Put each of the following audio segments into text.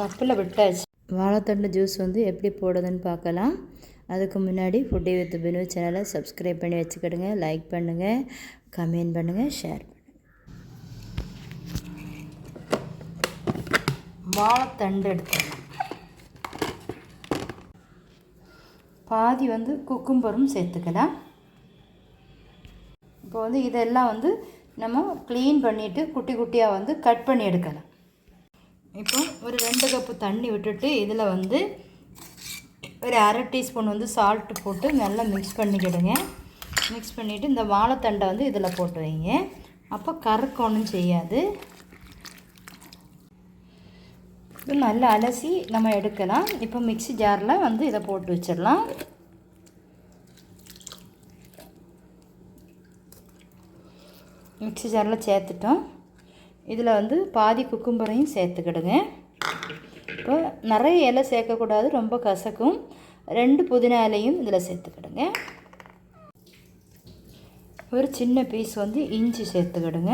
கப்பில் விட்டாச்சு. வாழைத்தண்டு ஜூஸ் வந்து எப்படி போடுறதுன்னு பார்க்கலாம். அதுக்கு முன்னாடி ஃபுட்டி வித் பினு சேனலை சப்ஸ்கிரைப் பண்ணி வச்சுக்கிடுங்க. லைக் பண்ணுங்கள் கமெண்ட் பண்ணுங்கள் ஷேர் பண்ணுங்கள் வாழைத்தண்டு எடுத்துக்கலாம் பாதி வந்து குக்கும்பரும் சேர்த்துக்கலாம். இப்போ வந்து இதெல்லாம் வந்து நம்ம க்ளீன் பண்ணிவிட்டு குட்டி குட்டியாக வந்து கட் பண்ணி எடுக்கலாம். இப்போ ஒரு ரெண்டு கப்பு தண்ணி விட்டுட்டு இதில் வந்து ஒரு அரை டீஸ்பூன் வந்து சால்ட்டு போட்டு நல்லா மிக்ஸ் பண்ணிக்கிடுங்க. மிக்ஸ் பண்ணிவிட்டு இந்த வாழைத்தண்டை வந்து இதில் போட்டு வைங்க. அப்போ கறக்க ஒன்றும் செய்யாது. இது நல்லா அலசி நம்ம எடுக்கலாம். இப்போ மிக்சி ஜாரில் வந்து இதை போட்டு வச்சிடலாம். மிக்ஸி ஜாரில் சேர்த்துட்டோம். இதில் வந்து பாதி குக்கும்பரையும் சேர்த்துக்கிடுங்க. இப்போ நிறைய இலை சேர்க்கக்கூடாது ரொம்ப கசக்கும். ரெண்டு புதினா இலையும் இதில் சேர்த்துக்கிடுங்க. ஒரு சின்ன பீஸ் வந்து இஞ்சி சேர்த்துக்கிடுங்க.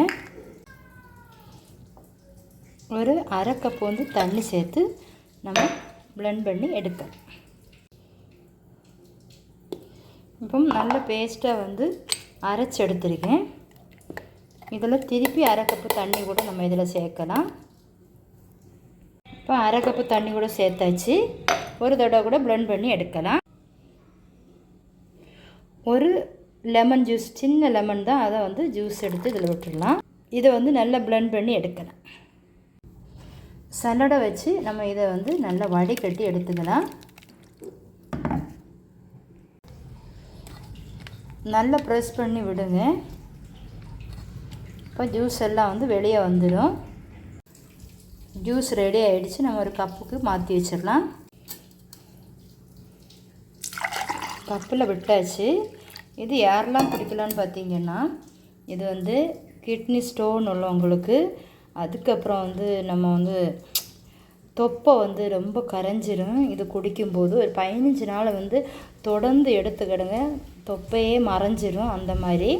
ஒரு அரை கப் வந்து தண்ணி சேர்த்து நம்ம ப்ளெண்ட் பண்ணி எடுக்கலாம். இப்போ நல்ல பேஸ்ட்டாக வந்து அரைச்சி எடுத்துருக்கேன். இதில் திருப்பி அரை கப்பு தண்ணி கூட நம்ம இதில் சேர்க்கலாம். இப்போ அரை கப்பு தண்ணி கூட சேர்த்தாச்சு. ஒரு தடவை கூட ப்ளெண்ட் பண்ணி எடுக்கலாம். ஒரு லெமன் ஜூஸ் சின்ன லெமன் தான். அதை வந்து ஜூஸ் எடுத்து இதில் விட்டுடலாம். இதை வந்து நல்லா ப்ளெண்ட் பண்ணி எடுக்கலாம். சல்லடை வச்சு நம்ம இதை வந்து நல்லா வடிகட்டி எடுத்துக்கலாம். நல்லா ப்ரெஸ் பண்ணி விடுங்க. இப்போ ஜூஸ் எல்லாம் வந்து வெளியே வந்துடும் ஜூஸ் ரெடி ஆகிடுச்சு நம்ம ஒரு கப்புக்கு மாற்றி வச்சிடலாம். கப்பில் விட்டாச்சு. இது யாரெல்லாம் குடிக்கலான்னு பார்த்தீங்கன்னா இது வந்து கிட்னி ஸ்டோன் உள்ளவங்களுக்கு அதுக்கப்புறம் வந்து நம்ம வந்து தொப்பை வந்து ரொம்ப கரைஞ்சிரும். இது குடிக்கும்போது ஒரு பதினஞ்சு நாள் வந்து தொடர்ந்து எடுத்துக்கிடுங்க. தொப்பையே மறைஞ்சிரும் அந்த மாதிரி.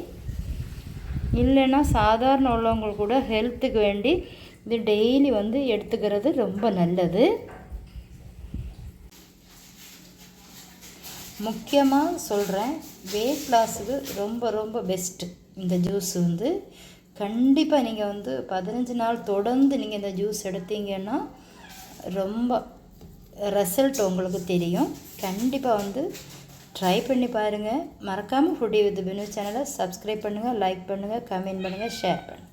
இல்லைன்னா சாதாரண உள்ளவங்க கூட ஹெல்த்துக்கு வேண்டி இது டெய்லி வந்து எடுத்துக்கிறது ரொம்ப நல்லது. முக்கியமாக சொல்கிறேன் வெயிட் லாஸுக்கு ரொம்ப ரொம்ப பெஸ்ட்டு இந்த ஜூஸ் வந்து கண்டிப்பாக நீங்கள் வந்து பதினஞ்சு நாள் தொடர்ந்து நீங்கள் இந்த ஜூஸ் எடுத்தீங்கன்னா ரொம்ப ரிசல்ட் உங்களுக்கு தெரியும். கண்டிப்பாக வந்து ட்ரை பண்ணி பாருங்கள் மறக்காமல் ஃபுட்டி வித் பினு சேனலை சப்ஸ்கிரைப் பண்ணுங்கள் லைக் பண்ணுங்கள் கமெண்ட் பண்ணுங்கள் ஷேர் பண்ணுங்கள்